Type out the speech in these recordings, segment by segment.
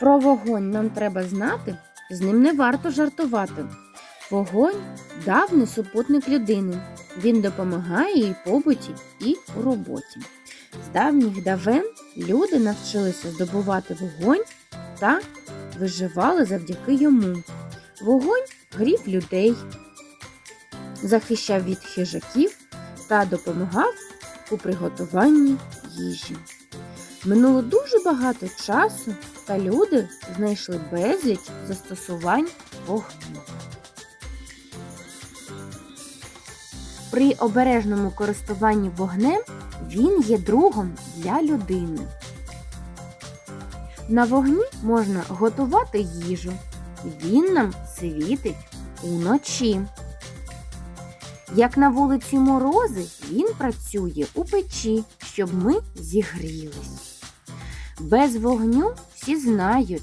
Про вогонь нам треба знати, з ним не варто жартувати. Вогонь давний супутник людини. Він допомагає їй побуті і у роботі. З давніх давен люди навчилися здобувати вогонь та виживали завдяки йому. Вогонь грів людей, захищав від хижаків та допомагав у приготуванні їжі. Минуло дуже багато часу, та люди знайшли безліч застосувань вогню. При обережному користуванні вогнем він є другом для людини. На вогні можна готувати їжу. Він нам світить уночі. Як на вулиці морози, він працює у печі, щоб ми зігрілись. Без вогню всі знають,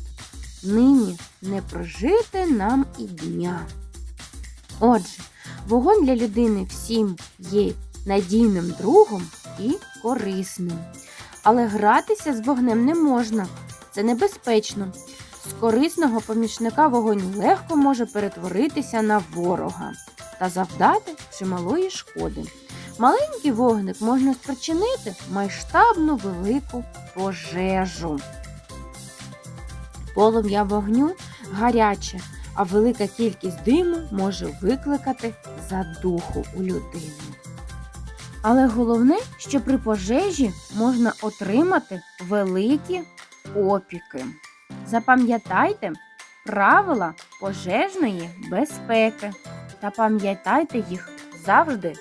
нині не прожити нам і дня. Отже, вогонь для людини всім є надійним другом і корисним. Але гратися з вогнем не можна, це небезпечно. З корисного помічника вогонь легко може перетворитися на ворога та завдати чималої шкоди. Маленький вогник можна спричинити масштабну велику пожежу. Полум'я вогню гаряче, а велика кількість диму може викликати задуху у людини. Але головне, що при пожежі можна отримати великі опіки. Запам'ятайте правила пожежної безпеки та пам'ятайте їх завжди.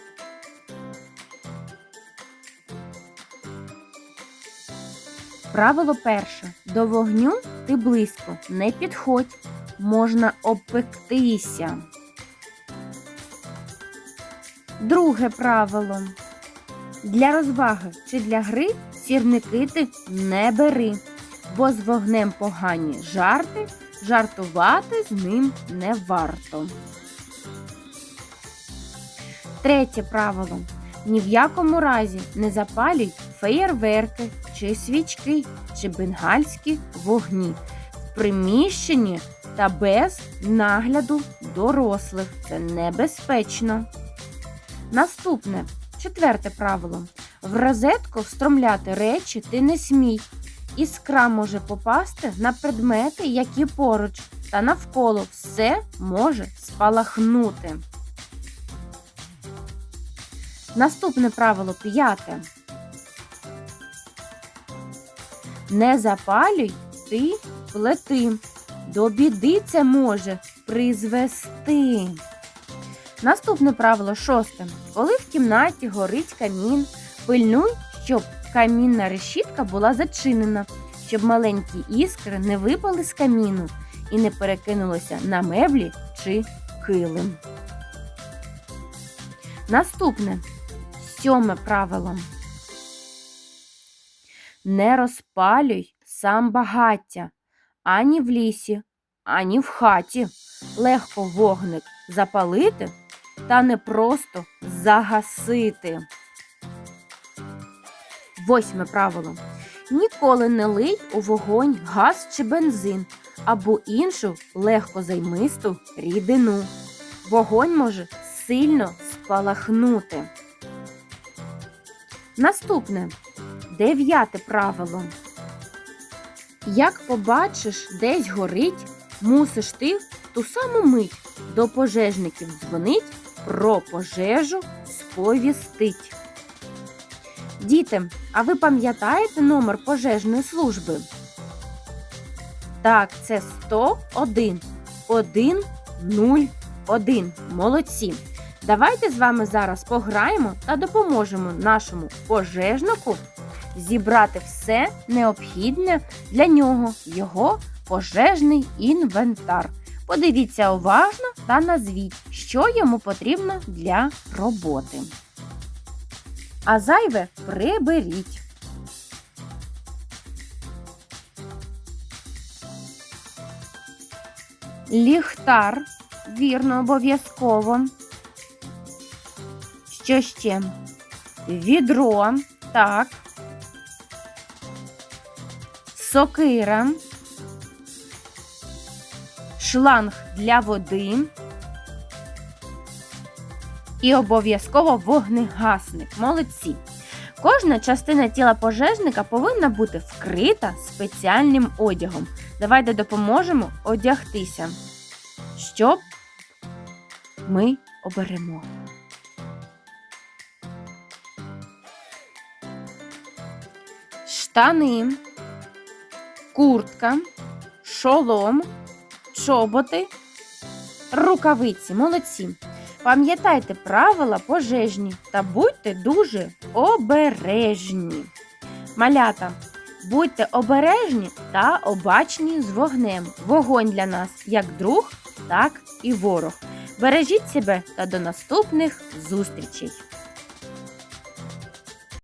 Правило перше. До вогню ти близько не підходь, можна обпектися. Друге правило. Для розваги чи для гри сірники ти не бери, бо з вогнем погані жарти, жартувати з ним не варто. Третє правило. Ні в якому разі не запалюй феєрверки чи свічки чи бенгальські вогні в приміщенні та без нагляду дорослих. Це небезпечно. Наступне четверте правило. В розетку встромляти речі ти не смій. Іскра може попасти на предмети, які поруч, та навколо все може спалахнути. Наступне правило п'яте. Не запалюй ти плети. До біди це може призвести. Наступне правило шосте. Коли в кімнаті горить камін, пильнуй, щоб камінна решітка була зачинена, щоб маленькі іскри не випали з каміну і не перекинулися на меблі чи килим. Наступне сьоме правило. Не розпалюй сам багаття ані в лісі, ані в хаті. Легко вогник запалити та не просто загасити. Восьме правило. Ніколи не лий у вогонь газ чи бензин або іншу легкозаймисту рідину. Вогонь може сильно спалахнути. Наступне дев'яте правило. Як побачиш, десь горить, мусиш ти в ту саму мить до пожежників дзвонить, про пожежу сповістить. Діти, а ви пам'ятаєте номер пожежної служби? Так, це 101 101. Молодці. Давайте з вами зараз пограємо та допоможемо нашому пожежнику зібрати все необхідне для нього, його пожежний інвентар. Подивіться уважно та назвіть, що йому потрібно для роботи. А зайве приберіть. Ліхтар, вірно, обов'язково. Що ще? Відро, так. Сокира, шланг для води і обов'язково вогнегасник. Молодці. Кожна частина тіла пожежника повинна бути вкрита спеціальним одягом. Давайте допоможемо одягтися, щоб ми оберемо. Штани, куртка, шолом, чоботи, рукавиці. Молодці. Пам'ятайте правила пожежні та будьте дуже обережні. Малята, будьте обережні та обачні з вогнем. Вогонь для нас як друг, так і ворог. Бережіть себе та до наступних зустрічей!